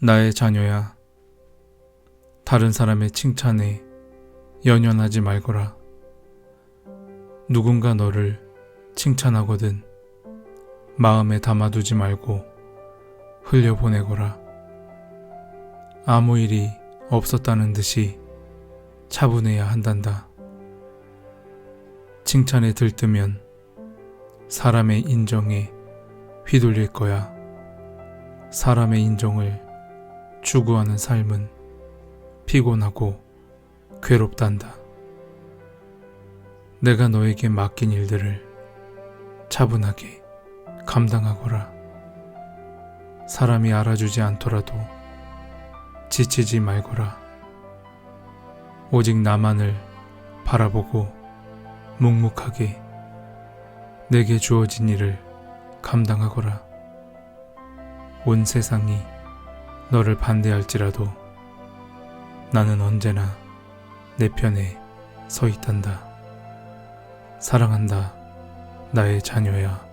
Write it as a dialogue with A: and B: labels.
A: 나의 자녀야. 다른 사람의 칭찬에 연연하지 말거라. 누군가 너를 칭찬하거든 마음에 담아두지 말고 흘려보내거라. 아무 일이 없었다는 듯이 차분해야 한단다. 칭찬에 들뜨면 사람의 인정에 휘둘릴 거야. 사람의 인정을 추구하는 삶은 피곤하고 괴롭단다. 내가 너에게 맡긴 일들을 차분하게 감당하거라. 사람이 알아주지 않더라도 지치지 말거라. 오직 나만을 바라보고 묵묵하게 내게 주어진 일을 감당하거라. 온 세상이 너를 반대할지라도 나는 언제나 내 편에 서 있단다. 사랑한다, 나의 자녀야.